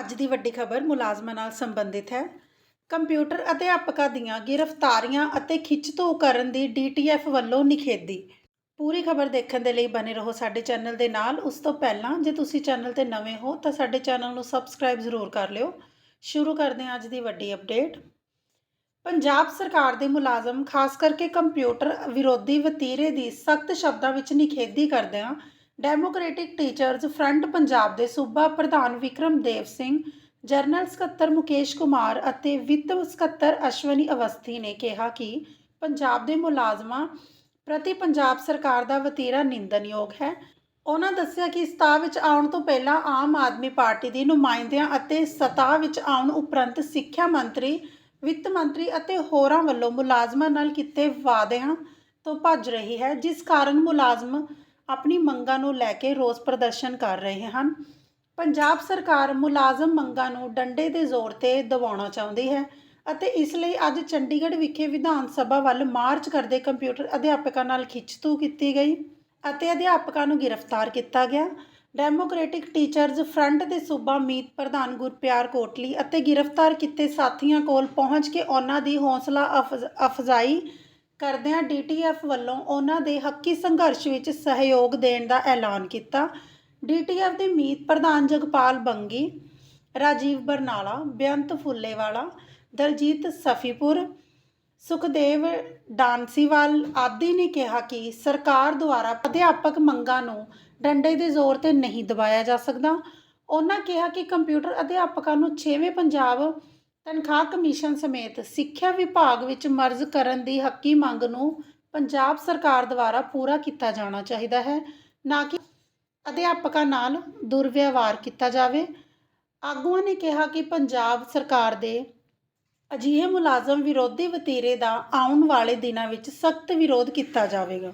ਅੱਜ ਦੀ ਵੱਡੀ ਖਬਰ ਮੁਲਾਜ਼ਮਾਂ ਨਾਲ ਸੰਬੰਧਿਤ ਹੈ। ਕੰਪਿਊਟਰ ਅਧਿਆਪਕਾਂ ਦੀਆਂ ਗ੍ਰਿਫਤਾਰੀਆਂ ਅਤੇ ਖਿੱਚਤੂ ਕਰਨ ਦੀ ਡੀਟੀਐਫ ਵੱਲੋਂ ਨਿਖੇਧੀ। ਪੂਰੀ ਖਬਰ ਦੇਖਣ ਦੇ ਲਈ ਬਨੇ ਰਹੋ ਸਾਡੇ ਚੈਨਲ ਦੇ ਨਾਲ। ਉਸ ਤੋਂ ਪਹਿਲਾਂ ਜੇ ਤੁਸੀਂ ਚੈਨਲ ਤੇ ਨਵੇਂ ਹੋ ਤਾਂ ਸਾਡੇ ਚੈਨਲ ਨੂੰ ਸਬਸਕ੍ਰਾਈਬ ਜ਼ਰੂਰ ਕਰ ਲਿਓ। ਸ਼ੁਰੂ ਕਰਦੇ ਹਾਂ ਅੱਜ ਦੀ ਵੱਡੀ ਅਪਡੇਟ। ਪੰਜਾਬ ਸਰਕਾਰ ਦੇ ਮੁਲਾਜ਼ਮ, ਖਾਸ ਕਰਕੇ ਕੰਪਿਊਟਰ ਵਿਰੋਧੀ ਵਤੀਰੇ ਦੀ ਸਖਤ ਸ਼ਬਦਾਂ ਵਿੱਚ ਨਿਖੇਧੀ ਕਰਦਿਆਂ ਡੈਮੋਕ੍ਰੈਟਿਕ ਟੀਚਰਜ਼ ਫਰੰਟ ਪੰਜਾਬ ਦੇ ਸੂਬਾ ਪ੍ਰਧਾਨ ਵਿਕਰਮ ਦੇਵ ਸਿੰਘ ਜਰਨਲ ਸਕੱਤਰ ਮੁਕੇਸ਼ ਕੁਮਾਰ ਅਤੇ ਵਿੱਤ ਸਕੱਤਰ ਅਸ਼ਵਨੀ ਅਵਸਥੀ ਨੇ ਕਿਹਾ ਕਿ ਪੰਜਾਬ ਦੇ ਮੁਲਾਜ਼ਮਾਂ ਪ੍ਰਤੀ ਪੰਜਾਬ ਸਰਕਾਰ ਦਾ ਵਤੀਰਾ ਨਿੰਦਨਯੋਗ ਹੈ। ਉਹਨਾਂ ਦੱਸਿਆ ਕਿ ਸਤਾ ਵਿੱਚ ਆਉਣ ਤੋਂ ਪਹਿਲਾਂ ਆਮ ਆਦਮੀ ਪਾਰਟੀ ਦੀ ਨੁਮਾਇੰਦਿਆਂ ਅਤੇ ਸਤਾ ਵਿੱਚ ਆਉਣ ਉਪਰੰਤ ਸਿੱਖਿਆ ਮੰਤਰੀ, ਵਿੱਤ ਮੰਤਰੀ ਅਤੇ ਹੋਰਾਂ ਵੱਲੋਂ ਮੁਲਾਜ਼ਮਾਂ ਨਾਲ ਕੀਤੇ ਵਾਅਦਿਆਂ ਤੋਂ ਭੱਜ ਰਹੀ ਹੈ, ਜਿਸ ਕਾਰਨ ਮੁਲਾਜ਼ਮ ਆਪਣੀ ਮੰਗਾਂ ਨੂੰ ਲੈ ਕੇ ਰੋਸ ਪ੍ਰਦਰਸ਼ਨ ਕਰ ਰਹੇ ਹਨ। ਪੰਜਾਬ ਸਰਕਾਰ ਮੁਲਾਜ਼ਮ ਮੰਗਾਂ ਨੂੰ ਡੰਡੇ ਦੇ ਜ਼ੋਰ ਤੇ ਦਬਾਉਣਾ ਚਾਹੁੰਦੀ ਹੈ ਅਤੇ ਇਸ ਲਈ ਅੱਜ ਚੰਡੀਗੜ੍ਹ ਵਿਖੇ ਵਿਧਾਨ ਸਭਾ ਵੱਲ ਮਾਰਚ ਕਰਦੇ ਕੰਪਿਊਟਰ ਅਧਿਆਪਕਾਂ ਨਾਲ ਖਿੱਚਤੂ ਕੀਤੀ ਗਈ ਅਤੇ ਅਧਿਆਪਕਾਂ ਨੂੰ ਗ੍ਰਿਫਤਾਰ ਕੀਤਾ ਗਿਆ। ਡੈਮੋਕ੍ਰੈਟਿਕ ਟੀਚਰਜ਼ ਫਰੰਟ ਦੇ ਸੂਬਾ ਮੀਤ ਪ੍ਰਧਾਨ ਗੁਰਪਿਆਰ ਕੋਟਲੀ ਅਤੇ ਗ੍ਰਿਫਤਾਰ ਕੀਤੇ ਸਾਥੀਆਂ ਕੋਲ ਪਹੁੰਚ ਕੇ ਉਹਨਾਂ ਦੀ ਹੌਸਲਾ ਅਫਜ਼- ਅਫਜ਼ਾਈ ਕਰਦਿਆਂ ਡੀਟੀਐਫ ਵੱਲੋਂ ਉਹਨਾਂ ਦੇ ਹੱਕੀ ਸੰਘਰਸ਼ ਵਿੱਚ ਸਹਿਯੋਗ ਦੇਣ ਦਾ ਐਲਾਨ ਕੀਤਾ। ਡੀਟੀਐਫ ਦੇ ਮੀਤ ਪ੍ਰਧਾਨ ਜਗਪਾਲ ਬੰਗੀ, ਰਾਜੀਵ ਬਰਨਾਲਾ, ਬੇਅੰਤ ਫੁੱਲੇਵਾਲਾ, ਦਲਜੀਤ ਸਫੀਪੁਰ, ਸੁਖਦੇਵ ਡਾਂਸੀਵਾਲ ਆਦਿ ਨੇ ਕਿਹਾ ਕਿ ਸਰਕਾਰ ਦੁਆਰਾ ਅਧਿਆਪਕ ਮੰਗਾਂ ਨੂੰ ਡੰਡੇ ਦੇ ਜ਼ੋਰ ਤੇ ਨਹੀਂ ਦਬਾਇਆ ਜਾ ਸਕਦਾ। ਉਹਨਾਂ ਕਿਹਾ ਕਿ ਕੰਪਿਊਟਰ ਅਧਿਆਪਕਾਂ ਨੂੰ 6ਵੇਂ ਪੰਜਾਬ ਤਨਖਾਹ ਕਮਿਸ਼ਨ ਸਮੇਤ ਸਿੱਖਿਆ ਵਿਭਾਗ ਵਿੱਚ ਮਰਜ਼ ਕਰਨ ਦੀ ਹੱਕੀ ਮੰਗ ਨੂੰ ਪੰਜਾਬ ਸਰਕਾਰ ਦੁਆਰਾ ਪੂਰਾ ਕੀਤਾ ਜਾਣਾ ਚਾਹੀਦਾ ਹੈ, ਨਾ ਕਿ ਅਧਿਆਪਕਾਂ ਨਾਲ ਦੁਰਵਿਵਹਾਰ ਕੀਤਾ ਜਾਵੇ। ਆਗੂਆਂ ਨੇ ਕਿਹਾ ਕਿ ਪੰਜਾਬ ਸਰਕਾਰ ਦੇ ਅਜਿਹੇ ਮੁਲਾਜ਼ਮ ਵਿਰੋਧੀ ਵਤੀਰੇ ਦਾ ਆਉਣ ਵਾਲੇ ਦਿਨਾਂ ਵਿੱਚ ਸਖਤ ਵਿਰੋਧ ਕੀਤਾ ਜਾਵੇਗਾ।